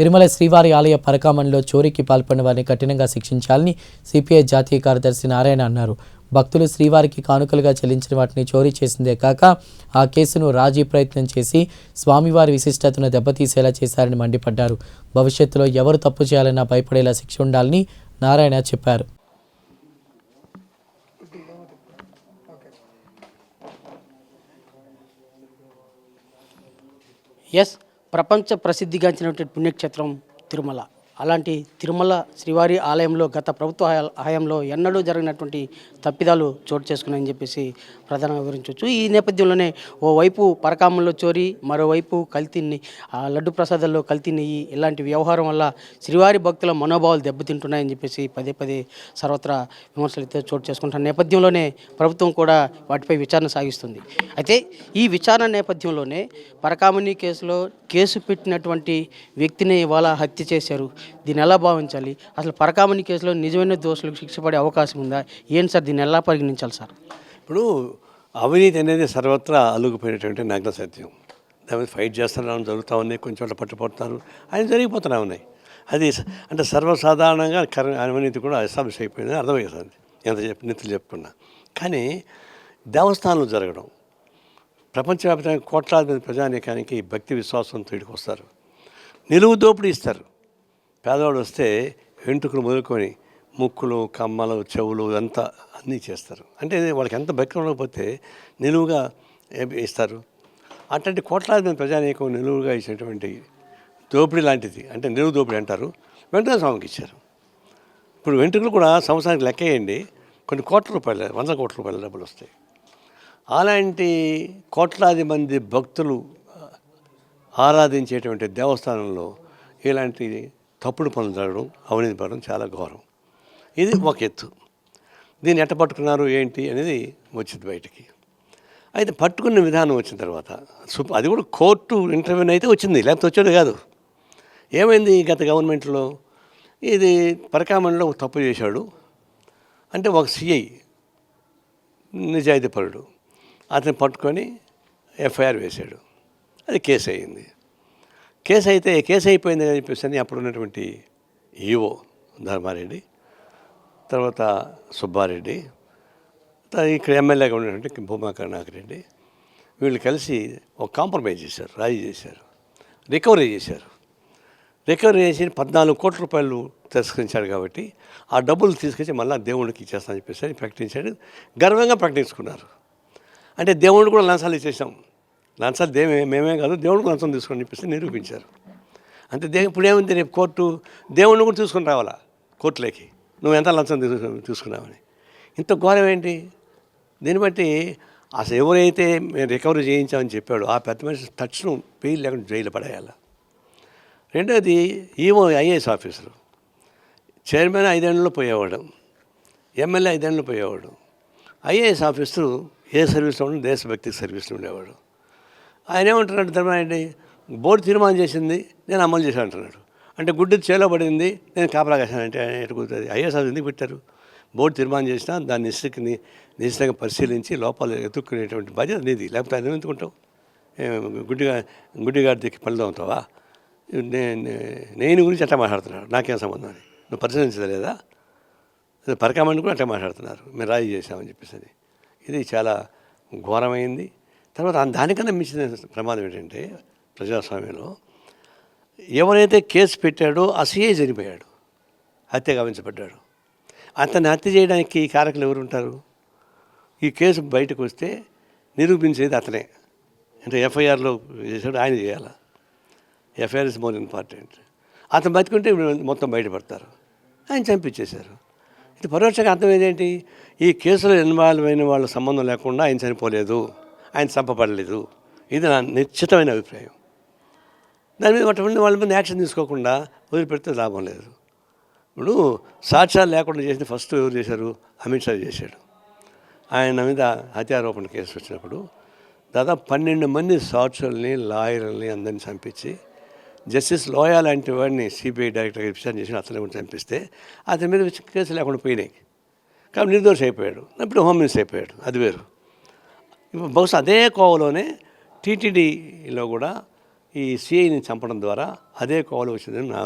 తిరుమల శ్రీవారి ఆలయ పరకామణిలో చోరీకి పాల్పడిన వారిని కఠినంగా శిక్షించాలని సిపిఐ జాతీయ కార్యదర్శి నారాయణ అన్నారు. భక్తులు శ్రీవారికి కానుకలుగా చెల్లించిన వాటిని చోరీ చేసిందే కాక ఆ కేసును రాజీ ప్రయత్నం చేసి స్వామివారి విశిష్టతను దెబ్బతీసేలా చేశారని మండిపడ్డారు. భవిష్యత్తులో ఎవరు తప్పు చేయాలన్నా భయపడేలా శిక్ష ఉండాలని నారాయణ చెప్పారు. ఎస్ ప్రపంచ ప్రసిద్ధిగాంచినటువంటి పుణ్యక్షేత్రం తిరుమల. అలాంటి తిరుమల శ్రీవారి ఆలయంలో గత ప్రభుత్వ హయాంలో ఎన్నడూ జరిగినటువంటి తప్పిదాలు చోటు చేసుకున్నాయని చెప్పేసి ప్రధానంగా వివరించవచ్చు. ఈ నేపథ్యంలోనే ఓవైపు పరకామంలో చోరీ మరోవైపు కల్తీని ఆ లడ్డు ప్రసాదాల్లో కల్తీ నెయ్యి ఇలాంటి వ్యవహారం వల్ల శ్రీవారి భక్తుల మనోభావాలు దెబ్బతింటున్నాయని చెప్పేసి పదే పదే సర్వత్రా విమర్శలు అయితే చోటు చేసుకుంటున్న నేపథ్యంలోనే ప్రభుత్వం కూడా వాటిపై విచారణ సాగిస్తుంది. అయితే ఈ విచారణ నేపథ్యంలోనే పరకామణి కేసులో కేసు పెట్టినటువంటి వ్యక్తిని ఇవాళ హత్య చేశారు. దీన్ని ఎలా భావించాలి? అసలు పరకామణి కేసులో నిజమైన దోషులకు శిక్ష పడే అవకాశం ఉందా? ఏంటి సార్? దీన్ని ఎలా పరిగణించాలి సార్? ఇప్పుడు అవినీతి అనేది సర్వత్రా అలుగుపోయినటువంటి నగ్న సత్యం. దాని మీద ఫైట్ చేస్తున్నారు జరుగుతూ ఉన్నాయి కొంచెం చోట్ల పట్టుబడుతున్నారు అది జరిగిపోతూనే ఉన్నాయి. అది అంటే సర్వసాధారణంగా కర అవినీతి కూడా ఎస్టాబ్లిష్ అయిపోయింది అర్థమయ్యేది ఎంత చెప్పి నిధులు చెప్పుకున్నా. కానీ దేవస్థానాలు జరగడం. ప్రపంచవ్యాప్తంగా కోట్లాది మంది ప్రజానీకానికి భక్తి విశ్వాసంతో ఇక్కడికి వస్తారు నిలువు దోపిడీ ఇస్తారు. పేదవాడు వస్తే వెంట్రుకలు మొదలుకొని ముక్కులు కమ్మలు చెవులు అంతా అన్నీ చేస్తారు. అంటే వాళ్ళకి ఎంత భక్తి ఉండకపోతే నిలువుగా ఇస్తారు. అట్లాంటి కోట్లాది మంది ప్రజానీకం నిలువుగా ఇచ్చినటువంటి దోపిడీ లాంటిది. అంటే నిలువు దోపిడీ అంటారు. వెంటనే స్వామికి ఇచ్చారు. ఇప్పుడు వెంట్రుకలు కూడా సంవత్సరానికి లెక్కేయండి కొన్ని కోట్ల రూపాయలు వందల కోట్ల రూపాయల డబ్బులు వస్తాయి. అలాంటి కోట్లాది మంది భక్తులు ఆరాధించేటువంటి దేవస్థానంలో ఇలాంటి తప్పుడు పనులు జరగడం అవినీతి పడడం చాలా ఘోరం. ఇది ఒక ఎత్తు. దీన్ని ఎట్ట పట్టుకున్నారు ఏంటి అనేది వచ్చింది బయటికి. అయితే పట్టుకున్న విధానం వచ్చిన తర్వాత సుప్ అది కూడా కోర్టు ఇంటర్వ్యూ అయితే వచ్చింది లేకపోతే వచ్చేది కాదు. ఏమైంది గత గవర్నమెంట్లో? ఇది పరకామణిలో ఒక తప్పు చేశాడు. అంటే ఒక సిఐ నిజాయితీపరుడు. అతను పట్టుకొని ఎఫ్ఐఆర్ వేశాడు. అది కేసు అయింది కేసు అయితే కేసు అయిపోయింది అని చెప్పేసి అని అప్పుడు ఉన్నటువంటి ఈఓ ధర్మారెడ్డి తర్వాత సుబ్బారెడ్డి ఇక్కడ ఎమ్మెల్యేగా ఉన్నటువంటి భూమా కరుణాకరెడ్డి వీళ్ళు కలిసి ఒక కాంప్రమైజ్ చేశారు రాజీ చేశారు రికవరీ చేశారు. రికవరీ చేసి పద్నాలుగు కోట్ల రూపాయలు తిరస్కరించాడు కాబట్టి ఆ డబ్బులు తీసుకొచ్చి మళ్ళీ దేవుడికి ఇచ్చేస్తానని చెప్పేసి అని ప్రకటించాడు. గర్వంగా ప్రకటించుకున్నారు. అంటే దేవుడు కూడా లంచాలు ఇచ్చేసాం. లంచాలు దేమే మేమే కాదు దేవుడికి లంచం తీసుకొని చెప్పేసి నిరూపించారు. అంటే దే ఇప్పుడు ఏముంది రేపు కోర్టు? దేవుణ్ణి కూడా తీసుకుని రావాలా కోర్టులోకి? నువ్వు ఎంత లంచం తీసుకు తీసుకున్నావని? ఇంత ఘోరం ఏంటి? దీన్ని బట్టి అసలు ఎవరైతే మేము రికవరీ చేయించామని చెప్పాడో ఆ పెద్ద మనిషి తక్షణం పెయిల్ లేకుండా జైలు పడేయాలి. రెండోది ఈవో ఐఏఎస్ ఆఫీసరు. చైర్మన్ ఐదేళ్ళలో పోయేవాడు. ఎమ్మెల్యే ఐదేళ్ళు పోయేవాడు. ఐఏఎస్ ఆఫీసరు ఏ సర్వీస్లో ఉండి దేశభక్తి సర్వీస్లో ఉండేవాడు. ఆయన ఏమంటున్నాడు ధర్మారెడ్డి బోర్డు తీర్మానం చేసింది నేను అమలు చేశాను అంటున్నాడు. అంటే గుడ్డి చేలో పడింది నేను కాపలా కాశానంటే ఆయన ఎటు కుదురుతుంది ఎందుకు పెట్టారు? బోర్డు తీర్మానం చేసినా దాన్ని నిశ్చితని నిశ్చితంగా పరిశీలించి లోపాలు ఎదుర్కొనేటువంటి బాధ్యత నీది. లేకపోతే అది ఎందుకుంటావు? గుడ్డిగా గుడ్డిగా దిక్కి పనులు అవుతావా నేను నేను గురించి అట్లా మాట్లాడుతున్నాడు నాకేం సంబంధం అని నువ్వు పరిశీలించలేదా? పరికామని కూడా అట్లా మాట్లాడుతున్నారు. మేము రాజీ చేశామని చెప్పేసి అది. ఇది చాలా ఘోరమైంది. తర్వాత దానికన్నా మించిన ప్రమాదం ఏంటంటే ప్రజాస్వామ్యంలో ఎవరైతే కేసు పెట్టాడో అసహ్యే చనిపోయాడు హత్య గమనించబడ్డాడు అతన్ని హత్య చేయడానికి కారకులు ఎవరు ఉంటారు? ఈ కేసు బయటకు వస్తే నిరూపించేది అతనే. అంటే ఎఫ్ఐఆర్లో చేశాడు ఆయన చేయాలా. FIR is more important. అతను బతికుంటే మొత్తం బయటపడతారు. ఆయన చంపించేశారు. ఇది పరోక్షంగా అర్థం ఏంటి? ఈ కేసులో ఇన్వాల్వ్ అయిన వాళ్ళ సంబంధం లేకుండా ఆయన చనిపోలేదు. ఆయన చంపబడలేదు. ఇది నా నిశ్చితమైన అభిప్రాయం. దాని మీద అటువంటి వాళ్ళ మీద యాక్షన్ తీసుకోకుండా వదిలిపెడితే లాభం లేదు. ఇప్పుడు సాక్ష్యాలు లేకుండా చేసిన ఫస్ట్ ఎవరు చేశారు? అమిత్ షా చేశాడు. ఆయన మీద హత్యారోపణ కేసు వచ్చినప్పుడు దాదాపు పన్నెండు మంది సాక్షుల్ని లాయర్లని అందరిని చంపించి జస్టిస్ లోయా లాంటి వాడిని సిబిఐ డైరెక్టర్గా విచారణ చేసి అతను కూడా చంపిస్తే అతని మీద కేసు లేకుండా పోయినాయి. కాబట్టి నిర్దోషి అయిపోయాడు. ఇప్పుడు హోమ్ మినిస్టర్ అయిపోయాడు. అది వేరు. బహుశా అదే కోవలోనే టీటీడీలో కూడా ఈ సిఐని చంపడం ద్వారా అదే కోవలు వచ్చిందని నా